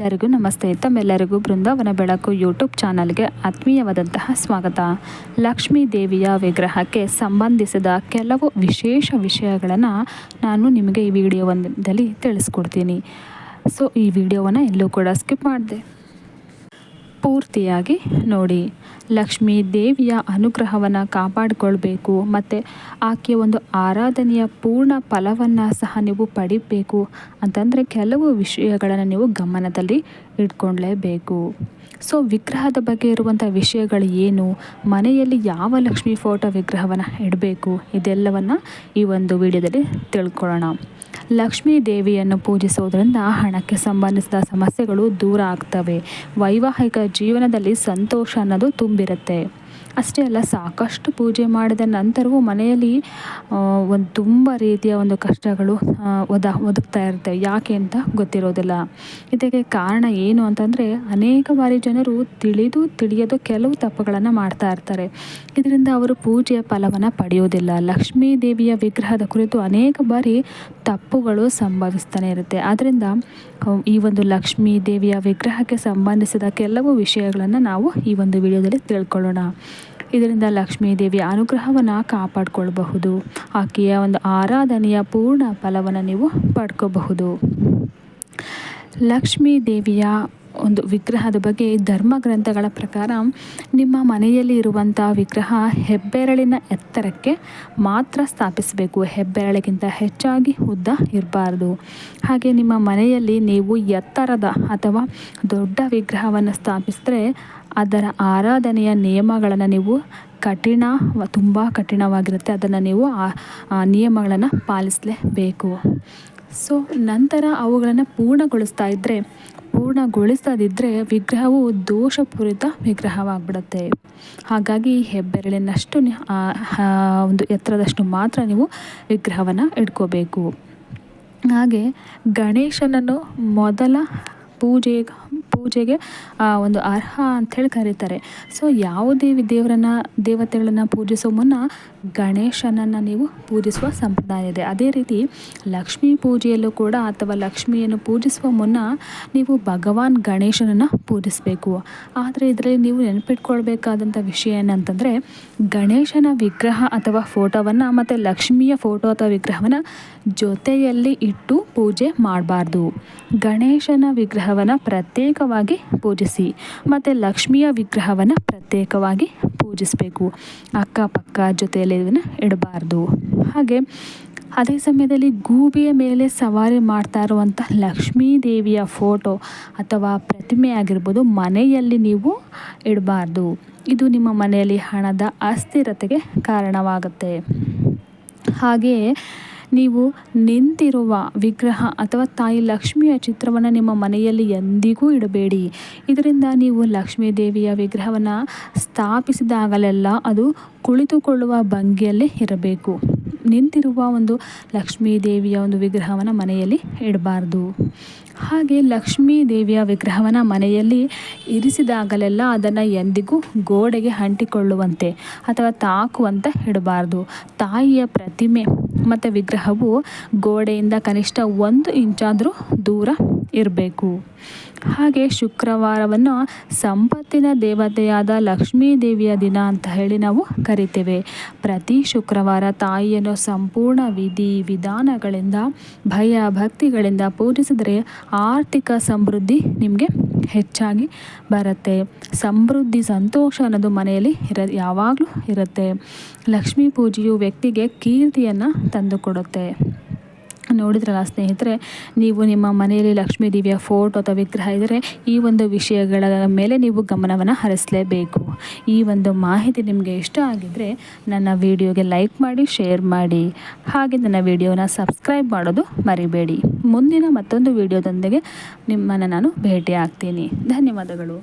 ಎಲ್ಲರಿಗೂ ನಮಸ್ತೆ. ತಮ್ಮೆಲ್ಲರಿಗೂ ಬೃಂದಾವನ ಬೆಳಕು ಯೂಟ್ಯೂಬ್ ಚಾನಲ್ಗೆ ಆತ್ಮೀಯವಾದಂತಹ ಸ್ವಾಗತ. ಲಕ್ಷ್ಮೀ ದೇವಿಯ ವಿಗ್ರಹಕ್ಕೆ ಸಂಬಂಧಿಸಿದ ಕೆಲವು ವಿಶೇಷ ವಿಷಯಗಳನ್ನು ನಾನು ನಿಮಗೆ ಈ ವಿಡಿಯೋದಲ್ಲಿ ತಿಳಿಸ್ಕೊಡ್ತೀನಿ. ಸೊ ಈ ವಿಡಿಯೋವನ್ನು ಎಲ್ಲೂ ಕೂಡ ಸ್ಕಿಪ್ ಮಾಡಿದೆ. ಪೂರ್ತಿಯಾಗಿ ನೋಡಿ. ಲಕ್ಷ್ಮೀ ದೇವಿಯ ಅನುಗ್ರಹವನ್ನು ಕಾಪಾಡಿಕೊಳ್ಬೇಕು. ಮತ್ತು ಆಕೆಯ ಒಂದು ಆರಾಧನೆಯ ಪೂರ್ಣ ಫಲವನ್ನು ಸಹ ನೀವು ಪಡಿಬೇಕು ಅಂತಂದರೆ ಕೆಲವು ವಿಷಯಗಳನ್ನು ನೀವು ಗಮನದಲ್ಲಿ ಇಟ್ಕೊಳ್ಳೇಬೇಕು ಸೊ ವಿಗ್ರಹದ ಬಗ್ಗೆ ಇರುವಂಥ ವಿಷಯಗಳು ಏನು? ಮನೆಯಲ್ಲಿ ಯಾವ ಲಕ್ಷ್ಮೀ ಫೋಟೋ ವಿಗ್ರಹವನ್ನು ಇಡಬೇಕು? ಇದೆಲ್ಲವನ್ನು ಈ ಒಂದು ವಿಡಿಯೋದಲ್ಲಿ ತಿಳ್ಕೊಳ್ಳೋಣ. ಲಕ್ಷ್ಮೀ ದೇವಿಯನ್ನು ಪೂಜಿಸೋದರಿಂದ ಹಣಕ್ಕೆ ಸಂಬಂಧಿಸಿದ ಸಮಸ್ಯೆಗಳು ದೂರ ಆಗ್ತವೆ. ವೈವಾಹಿಕ ಜೀವನದಲ್ಲಿ ಸಂತೋಷ ಅನ್ನೋದು ತುಂಬಿರುತ್ತೆ. ಅಷ್ಟೇ ಅಲ್ಲ, ಸಾಕಷ್ಟು ಪೂಜೆ ಮಾಡಿದ ನಂತರವೂ ಮನೆಯಲ್ಲಿ ಒಂದು ತುಂಬ ರೀತಿಯ ಒಂದು ಕಷ್ಟಗಳು ಒದ, ಒದಗ್ತಾ ಇರುತ್ತೆ. ಯಾಕೆ ಅಂತ ಗೊತ್ತಿರೋದಿಲ್ಲ. ಇದಕ್ಕೆ ಕಾರಣ ಏನು ಅಂತಂದರೆ, ಅನೇಕ ಬಾರಿ ಜನರು ತಿಳಿದು ತಿಳಿಯದು ಕೆಲವು ತಪ್ಪುಗಳನ್ನು ಮಾಡ್ತಾ ಇರ್ತಾರೆ. ಇದರಿಂದ ಅವರು ಪೂಜೆಯ ಫಲವನ್ನು ಪಡೆಯೋದಿಲ್ಲ ಲಕ್ಷ್ಮೀ ದೇವಿಯ ವಿಗ್ರಹದ ಕುರಿತು ಅನೇಕ ಬಾರಿ ತಪ್ಪುಗಳು ಸಂಭವಿಸ್ತಾನೆ ಇರುತ್ತೆ. ಆದ್ದರಿಂದ ಈ ಒಂದು ಲಕ್ಷ್ಮೀ ದೇವಿಯ ವಿಗ್ರಹಕ್ಕೆ ಸಂಬಂಧಿಸಿದ ಕೆಲವು ವಿಷಯಗಳನ್ನು ನಾವು ಈ ಒಂದು ವಿಡಿಯೋದಲ್ಲಿ ತಿಳ್ಕೊಳ್ಳೋಣ. ಇದರಿಂದ ಲಕ್ಷ್ಮೀ ದೇವಿಯ ಅನುಗ್ರಹವನ್ನು ಕಾಪಾಡಿಕೊಳ್ಬಹುದು. ಆಕೆಯ ಒಂದು ಆರಾಧನೆಯ ಪೂರ್ಣ ಫಲವನ್ನು ನೀವು ಪಡ್ಕೋಬಹುದು. ಲಕ್ಷ್ಮೀ ದೇವಿಯ ಒಂದು ವಿಗ್ರಹದ ಬಗ್ಗೆ ಧರ್ಮ ಗ್ರಂಥಗಳ ಪ್ರಕಾರ ನಿಮ್ಮ ಮನೆಯಲ್ಲಿ ಇರುವಂಥ ವಿಗ್ರಹ ಹೆಬ್ಬೆರಳಿನ ಎತ್ತರಕ್ಕೆ ಮಾತ್ರ ಸ್ಥಾಪಿಸಬೇಕು. ಹೆಬ್ಬೆರಳಿಗಿಂತ ಹೆಚ್ಚಾಗಿ ಉದ್ದ ಇರಬಾರ್ದು. ಹಾಗೆ ನಿಮ್ಮ ಮನೆಯಲ್ಲಿ ನೀವು ಎತ್ತರದ ಅಥವಾ ದೊಡ್ಡ ವಿಗ್ರಹವನ್ನು ಸ್ಥಾಪಿಸಿದ್ರೆ ಅದರ ಆರಾಧನೆಯ ನಿಯಮಗಳನ್ನು ನೀವು ಕಠಿಣ ತುಂಬ ಕಠಿಣವಾಗಿರುತ್ತೆ. ಅದನ್ನು ನೀವು ಆ ನಿಯಮಗಳನ್ನು ಪಾಲಿಸಲೇಬೇಕು. ಸೊ, ನಂತರ ಅವುಗಳನ್ನು ಪೂರ್ಣಗೊಳಿಸ್ತಾ ಇದ್ದರೆ ಪೂರ್ಣಗೊಳಿಸದಿದ್ದರೆ ವಿಗ್ರಹವು ದೋಷಪೂರಿತ ವಿಗ್ರಹವಾಗಿಬಿಡುತ್ತೆ. ಹಾಗಾಗಿ ಹೆಬ್ಬೆರಳಿನಷ್ಟು ಒಂದು ಎತ್ತರದಷ್ಟು ಮಾತ್ರ ನೀವು ವಿಗ್ರಹವನ್ನು ಇಟ್ಕೋಬೇಕು. ಹಾಗೆ ಗಣೇಶನನ್ನು ಮೊದಲ ಪೂಜೆ ಪೂಜೆಗೆ ಒಂದು ಅರ್ಹ ಅಂಥೇಳಿ ಕರೀತಾರೆ. ಸೊ ಯಾವುದೇ ದೇವರನ್ನ, ದೇವತೆಗಳನ್ನು ಪೂಜಿಸೋ ಮುನ್ನ ಗಣೇಶನನ್ನು ನೀವು ಪೂಜಿಸುವ ಸಂಪ್ರದಾಯ ಇದೆ. ಅದೇ ರೀತಿ ಲಕ್ಷ್ಮೀ ಪೂಜೆಯಲ್ಲೂ ಕೂಡ ಅಥವಾ ಲಕ್ಷ್ಮಿಯನ್ನು ಪೂಜಿಸುವ ಮುನ್ನ ನೀವು ಭಗವಾನ್ ಗಣೇಶನನ್ನು ಪೂಜಿಸಬೇಕು. ಆದರೆ ಇದರಲ್ಲಿ ನೀವು ನೆನಪಿಟ್ಕೊಳ್ಬೇಕಾದಂಥ ವಿಷಯ ಏನಂತಂದರೆ, ಗಣೇಶನ ವಿಗ್ರಹ ಅಥವಾ ಫೋಟೋವನ್ನು ಮತ್ತು ಲಕ್ಷ್ಮಿಯ ಫೋಟೋ ಅಥವಾ ವಿಗ್ರಹವನ್ನು ಜೊತೆಯಲ್ಲಿ ಇಟ್ಟು ಪೂಜೆ ಮಾಡಬಾರ್ದು. ಗಣೇಶನ ವಿಗ್ರಹವನ್ನು ಪ್ರತ್ಯೇಕವಾಗಿ ಪೂಜಿಸಿ, ಮತ್ತು ಲಕ್ಷ್ಮಿಯ ವಿಗ್ರಹವನ್ನು ಪ್ರತ್ಯೇಕವಾಗಿ ಪೂಜಿಸಬೇಕು. ಅಕ್ಕಪಕ್ಕ ಜೊತೆಯಲ್ಲಿ ಇದನ್ನು ಇಡಬಾರ್ದು. ಹಾಗೆ ಅದೇ ಸಮಯದಲ್ಲಿ ಗೂಬಿಯ ಮೇಲೆ ಸವಾರಿ ಮಾಡ್ತಾ ಇರುವಂಥ ಲಕ್ಷ್ಮೀ ದೇವಿಯ ಫೋಟೋ ಅಥವಾ ಪ್ರತಿಮೆ ಆಗಿರ್ಬೋದು ಮನೆಯಲ್ಲಿ ನೀವು ಇಡಬಾರ್ದು. ಇದು ನಿಮ್ಮ ಮನೆಯಲ್ಲಿ ಹಣದ ಅಸ್ಥಿರತೆಗೆ ಕಾರಣವಾಗುತ್ತೆ. ಹಾಗೆಯೇ ನೀವು ನಿಂತಿರುವ ವಿಗ್ರಹ ಅಥವಾ ತಾಯಿ ಲಕ್ಷ್ಮಿಯ ಚಿತ್ರವನ್ನು ನಿಮ್ಮ ಮನೆಯಲ್ಲಿ ಎಂದಿಗೂ ಇಡಬೇಡಿ. ಇದರಿಂದ ನೀವು ಲಕ್ಷ್ಮೀ ದೇವಿಯ ವಿಗ್ರಹವನ್ನು ಸ್ಥಾಪಿಸಿದಾಗಲೆಲ್ಲ ಅದು ಕುಳಿತುಕೊಳ್ಳುವ ಭಂಗಿಯಲ್ಲೇ ಇರಬೇಕು. ನಿಂತಿರುವ ಒಂದು ಲಕ್ಷ್ಮೀ ದೇವಿಯ ಒಂದು ವಿಗ್ರಹವನ್ನು ಮನೆಯಲ್ಲಿ ಇಡಬಾರ್ದು. ಹಾಗೆ ಲಕ್ಷ್ಮೀ ದೇವಿಯ ವಿಗ್ರಹವನ್ನು ಮನೆಯಲ್ಲಿ ಇರಿಸಿದಾಗಲೆಲ್ಲ ಅದನ್ನು ಎಂದಿಗೂ ಗೋಡೆಗೆ ಅಂಟಿಕೊಳ್ಳುವಂತೆ ಅಥವಾ ತಾಕುವಂತೆ ಇಡಬಾರ್ದು. ತಾಯಿಯ ಪ್ರತಿಮೆ ಮತ್ತು ವಿಗ್ರಹವು ಗೋಡೆಯಿಂದ ಕನಿಷ್ಠ ಒಂದು ಇಂಚಾದರೂ ದೂರ ಇರಬೇಕು. ಹಾಗೆ ಶುಕ್ರವಾರವನ್ನು ಸಂಪತ್ತಿನ ದೇವತೆಯಾದ ಲಕ್ಷ್ಮೀ ದೇವಿಯ ದಿನ ಅಂತ ಹೇಳಿ ನಾವು ಕರಿತೇವೆ. ಪ್ರತಿ ಶುಕ್ರವಾರ ತಾಯಿಯನ್ನು ಸಂಪೂರ್ಣ ವಿಧಿ ವಿಧಾನಗಳಿಂದ ಭಯ ಭಕ್ತಿಗಳಿಂದ ಪೂಜಿಸಿದರೆ ಆರ್ಥಿಕ ಸಮೃದ್ಧಿ ನಿಮಗೆ ಹೆಚ್ಚಾಗಿ ಬರುತ್ತೆ. ಸಮೃದ್ಧಿ ಸಂತೋಷ ಅನ್ನೋದು ಮನೆಯಲ್ಲಿ ಇರ ಯಾವಾಗಲೂ ಇರುತ್ತೆ. ಲಕ್ಷ್ಮೀ ಪೂಜೆಯು ವ್ಯಕ್ತಿಗೆ ಕೀರ್ತಿಯನ್ನು ತಂದುಕೊಡುತ್ತೆ. ನೋಡಿದ್ರಲ್ಲ ಸ್ನೇಹಿತರೆ, ನೀವು ನಿಮ್ಮ ಮನೆಯಲ್ಲಿ ಲಕ್ಷ್ಮೀ ದೇವಿಯ ಫೋಟೋ ಅಥವಾ ವಿಗ್ರಹ ಇದ್ದರೆ ಈ ಒಂದು ವಿಷಯಗಳ ಮೇಲೆ ನೀವು ಗಮನವನ್ನು ಹರಿಸಲೇಬೇಕು. ಈ ಒಂದು ಮಾಹಿತಿ ನಿಮಗೆ ಇಷ್ಟ ಆಗಿದ್ದರೆ ನನ್ನ ವಿಡಿಯೋಗೆ ಲೈಕ್ ಮಾಡಿ, ಶೇರ್ ಮಾಡಿ. ಹಾಗೆ ನನ್ನ ವಿಡಿಯೋನ ಸಬ್ಸ್ಕ್ರೈಬ್ ಮಾಡೋದು ಮರಿಬೇಡಿ. ಮುಂದಿನ ಮತ್ತೊಂದು ವಿಡಿಯೋದೊಂದಿಗೆ ನಿಮ್ಮನ್ನು ನಾನು ಭೇಟಿ ಆಗ್ತೀನಿ ಧನ್ಯವಾದಗಳು.